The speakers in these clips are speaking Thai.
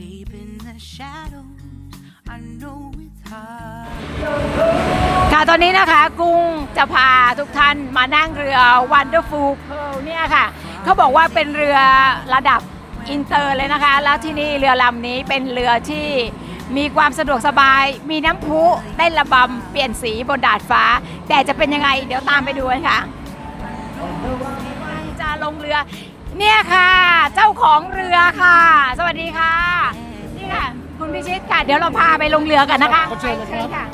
deep in the shadows. I know it's hard. ค่ะตอนนี้นะคะกุ้งจะพาทุกท่านมานั่งเรือ Wonderful Pearl เนี่ยค่ะเขาบอกว่าเป็นเรือระดับอินเตอร์เลยนะคะ แล้วที่นี่เรือลำนี้เป็นเรือที่มีความสะดวกสบาย มีน้ำพุเต้นระบำเปลี่ยนสีบนดาดฟ้า แต่จะเป็นยังไงเดี๋ยวตามไปดูกันค่ะจะลงเรือเนี่ยค่ะ เจ้าของเรือค่ะ สวัสดีค่ะ พิชิตค่ะ เดี๋ยวเราพาไปลงเรือกันนะคะขอเชิญนะครับ ค่ะ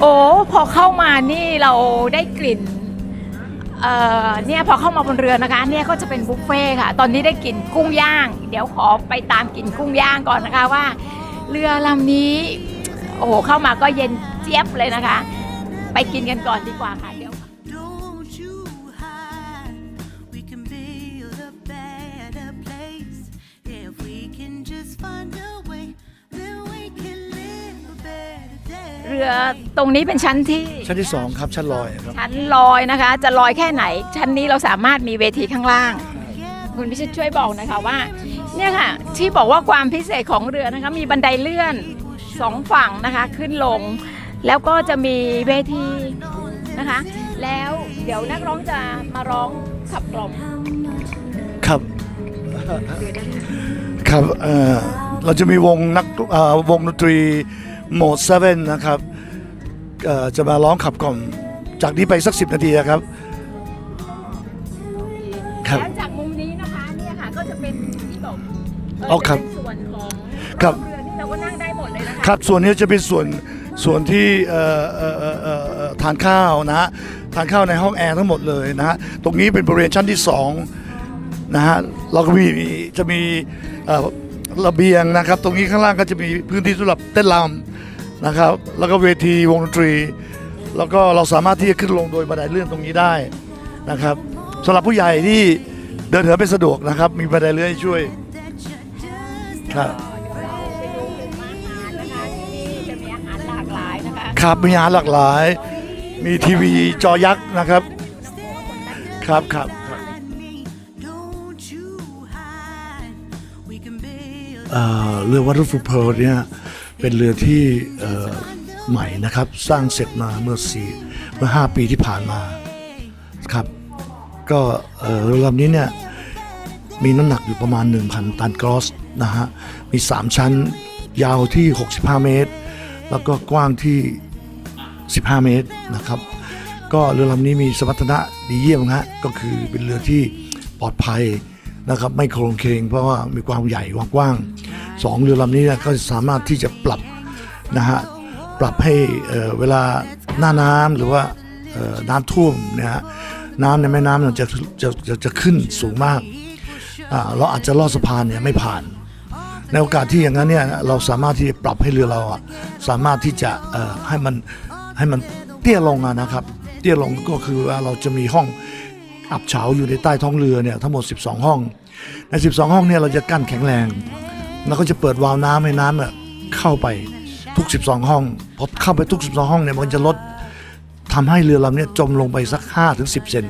โอ้พอเข้ามานี่เราได้กลิ่นเอ่อเนี่ยพอเข้ามาบนเรือนะคะ เนี่ยก็จะเป็นบุฟเฟ่ต์ค่ะ ตอนนี้ได้กลิ่นกุ้งย่าง เดี๋ยวขอไปตามกลิ่นกุ้งย่างก่อนนะคะว่า เรือลำนี้ โอ้โหเข้ามาก็เย็นเจี๊ยบเลยนะคะ ไปกินกันก่อนดีกว่าค่ะ รือตรงนี้เป็นชั้นที่ชั้นที่ 2 ครับชั้นลอยครับ ชั้นลอยนะคะ จะลอยแค่ไหน ชั้นนี้เราสามารถมีเวทีข้างล่าง คุณพิชิตช่วยบอกหนะคะว่า เนี่ยค่ะ ที่บอกว่าความพิเศษของเรือนะคะ มีบันไดเลื่อนสองฝั่งนะคะ ขึ้นลง แล้วก็จะมีเวทีนะคะ แล้วเดี๋ยวนักร้องจะมาร้องขับกล่อมครับครับเอ่อเราจะมีวงนักเอ่อวงดนตรี โหมดเซเว่นนะครับเอ่อจะมาร้องขับกล่อมจากนี้ไปสักสินาทีนะครับ ครับแล้วจากมุมนี้นะคะเนี่ยค่ะก็จะเป็นที่หลบอ๋อครับ จะเป็นส่วนของครับ เรือที่เราก็นั่งได้หมดเลยนะคะครับส่วนนี้จะเป็นส่วนส่วนที่เอ่อเอ่อเอ่อเอ่อเอ่อทานข้าวนะฮะทานข้าวในห้องแอร์ทั้งหมดเลยนะฮะตรงนี้เป็นบริเวณชั้นที่สองนะฮะเราก็มีจะมีเอ่อระเบียงนะครับ ตรงนี้ข้างล่างก็จะมีพื้นที่สำหรับเต้นรำ นะครับ แล้วก็เวทีวงดนตรี แล้วก็เราสามารถที่จะขึ้นลงโดยบันไดเลื่อนตรงนี้ได้นะครับสำหรับผู้ใหญ่ที่เดินเหินไม่สะดวกนะครับ มีบันไดเลื่อนให้ช่วยครับคะที่นี่จะมีอาหารหลากหลายนะคะครับมีอาหารหลากหลาย มีทีวีจอยักษ์นะครับ ครับครับครับ Don't you hide. We can build เอ่อเรือวัตถุฟูเพลเนี่ย เป็นเรือที่ใหม่นะครับ สร้างเสร็จมาเมื่อสี่เมื่อ 5 ปีที่ผ่านมาครับ ก็เรือลำนี้เนี่ยมีน้ำหนักอยู่ประมาณ 1,000 ตันกรอสนะฮะ มี 3 ชั้นยาวที่ 65 เมตร แล้วก็กว้างที่ 15 เมตรนะครับ ก็เรือลำนี้มีสมรรถนะดีเยี่ยมนะฮะก็คือเป็นเรือที่ปลอดภัยนะครับ ไม่โครงเคงเพราะว่ามีความใหญ่ความกว้าง สองเรือลำนี้ก็สามารถที่จะปรับนะฮะปรับให้เวลาหน้าน้ำหรือว่าน้ำท่วมนะฮะน้ำในแม่น้ำจะจะจะจะขึ้นสูงมากเราอาจจะลอดสะพานเนี่ยไม่ผ่าน ในโอกาสที่อย่างนั้นเนี่ยเราสามารถที่จะปรับให้เรือเราอะสามารถที่จะให้มันให้มันเตี้ยลงะนะครับ เตี้ยลงก็คือว่าเราจะมีห้องอับเฉาอยู่ในใต้ท้องเรือเนี่ยทั้งหมด 12 ห้อง ใน 12 ห้องเนี่ยเราจะกั้นแข็งแรง แล้วก็จะเปิดวาล์วน้ำให้น้ำเนี่ยเข้าไปทุก 12 ห้องพอเข้าไปทุก 12 ห้องเนี่ยมันจะลดทำให้เรือลำนี้จมลงไปสัก5ถึง10เซน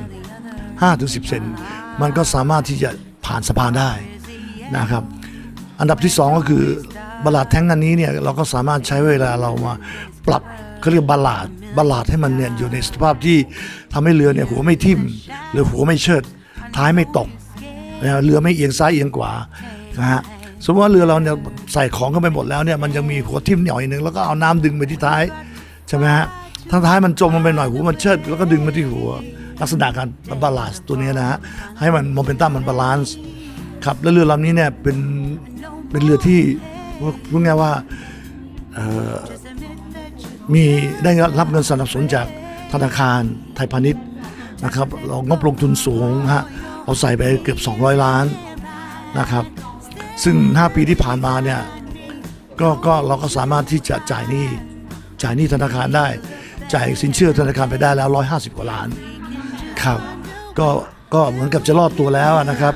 5ถึง10เซนมันก็สามารถที่จะผ่านสะพานได้นะครับ อันดับที่ 2 ก็คือบาลาดแท้งอันนี้เนี่ยเราก็สามารถใช้เวลาเรามาปรับเขาเรียกบาลาดบาลาดให้มันเนี่ยอยู่ในสภาพที่ทำให้เรือเนี่ยหัวไม่ทิ่มหรือหัวไม่เชิดท้ายไม่ตกเรือไม่เอียงซ้ายเอียงขวานะฮะ สมมติว่าเรือเราเนี่ยใส่ของเข้าไปหมดแล้วเนี่ยมันยังมีหัวทิ่มหน่อยหนึ่งแล้วก็เอาน้ำดึงไปที่ท้ายใช่ไหมฮะทางท้ายมันจมลงไปหน่อยหัวมันเชิดแล้วก็ดึงมาที่หัวลักษณะการบาลานซ์ตัวนี้นะฮะให้มันโมเมนตัมมันบาลานซ์ครับแล้วเรือลำนี้เนี่ยเป็นเป็นเรือที่พูดง่ายว่ามีได้รับเงินสนับสนุนจากธนาคารไทยพาณิชย์นะครับเรางบลงทุนสูงฮะเราใส่ไปเกือบ 200 ล้านนะครับ ซึ่ง 5 ปีที่ผ่านมาเนี่ยก็ก็เราก็สามารถที่จะจ่ายหนี้จ่ายหนี้ธนาคารได้ จ่ายสินเชื่อธนาคารไปได้แล้ว 150 กว่าล้านครับก็ก็เหมือนกับจะรอดตัวแล้วนะครับ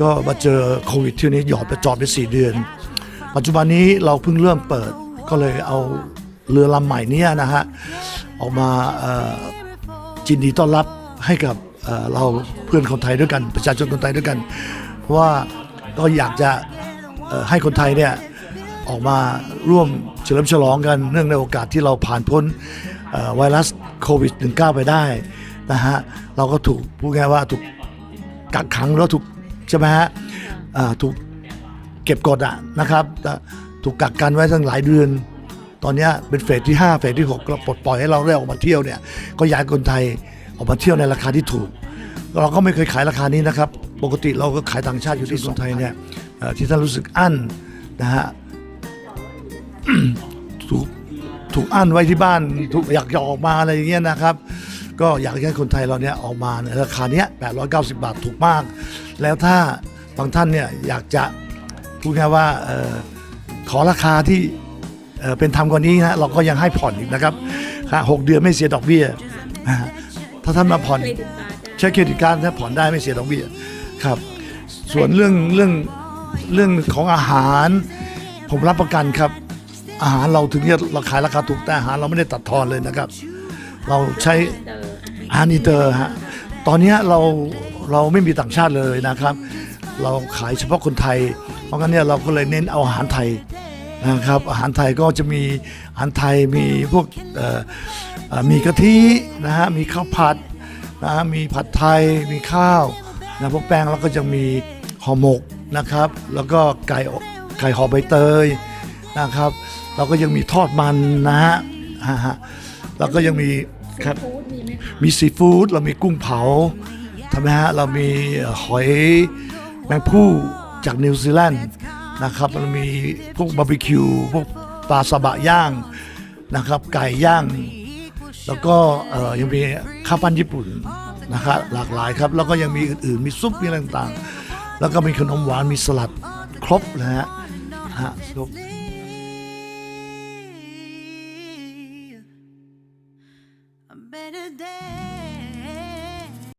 ก็มาเจอโควิดที่นี้หยอดไปจอดไป 4 เดือน ปัจจุบันนี้เราเพิ่งเริ่มเปิดก็เลยเอาเรือลำใหม่เนี้นะฮะออกมาเอ่อจินดีต้อนรับให้กับเอ่อเราเพื่อนคนไทยด้วยกัน ประชาชนคนไทยด้วยกันเพราะว่า ก็อยากจะให้คนไทยเนี่ยออกมาร่วมเฉลิมฉลองกันเนื่องในโอกาสที่เราผ่านพ้นไวรัสโควิด -19 ไปได้นะฮะเราก็ถูกพูดง่ายว่าถูกกักขังแล้วถูกใช่ไหมฮะถูกเก็บกดอะนะครับถูกกักกันไว้ตั้งหลายเดือน ตอนนี้เป็นเฟสที่ 5 เฟสที่6เราปลดปล่อยให้เราได้ออกมาเที่ยวเนี่ยก็อยากคนไทยออกมาเที่ยวในราคาที่ถูก เราก็ไม่เคยขายราคานี้นะครับ ปกติเราก็ขายต่างชาติอยู่ที่คนไทยเนี่ยเอ่อที่ท่านรู้สึกอั้นนะฮะถูกถูกอั้นไว้ที่บ้านถูกอยากจะออกมาอะไรอย่างเงี้ยนะครับ ก็อยากให้คนไทยเราเนี่ยออกมาในราคาเนี้ย890 บาทถูกมาก แล้วถ้าบางท่านเนี่ยอยากจะพูดง่ายๆว่าเอ่อขอราคาที่เอ่อเป็นธรรมกว่านี้นะเราก็ยังให้ผ่อนอีกนะครับค่ะหกเดือนไม่เสียดอกเบี้ยนะฮะถ้าท่านมาผ่อนใช้เครดิตการ์ดถ้าผ่อนได้ไม่เสียดอกเบี้ย ครับ ส่วนเรื่องเรื่องเรื่องของอาหาร ผมรับประกันครับ อาหารเราถึงจะเราขายราคาถูกแต่อาหารเราไม่ได้ตัดทอนเลยนะครับ เราใช้อาหารอินเตอร์ฮะตอนเนี้ยเราเราไม่มีต่างชาติเลยนะครับ เราขายเฉพาะคนไทย เพราะงั้นเนี่ยเราก็เลยเน้นเอาอาหารไทยนะครับอาหารไทยก็จะมีอาหารไทยมีพวกมีกะทินะฮะมีข้าวผัดนะฮะมีผัดไทยมีข้าว นะพวกแป้งแล้วก็จะมีห่อหมกนะครับ แล้วก็ไก่ไก่ห่อใบเตยนะครับ เราก็ยังมีทอดมันนะฮะฮะฮะแล้วก็ยังมีครับมีซีฟู้ดเรามีกุ้งเผาทำไมฮะเรามีหอยแมงผู้จากนิวซีแลนด์นะครับเรามีพวกบาร์บีคิวพวกปลาซาบะย่างนะครับ ไก่ย่าง แล้วก็เอ่อยังมีข้าวปั้นญี่ปุ่น นะครับหลากหลายครับ แล้วก็ยังมีอื่นๆ มีซุปมีอะไรต่างๆ แล้วก็มีขนมหวานมีสลัดครบนะฮะฮะคร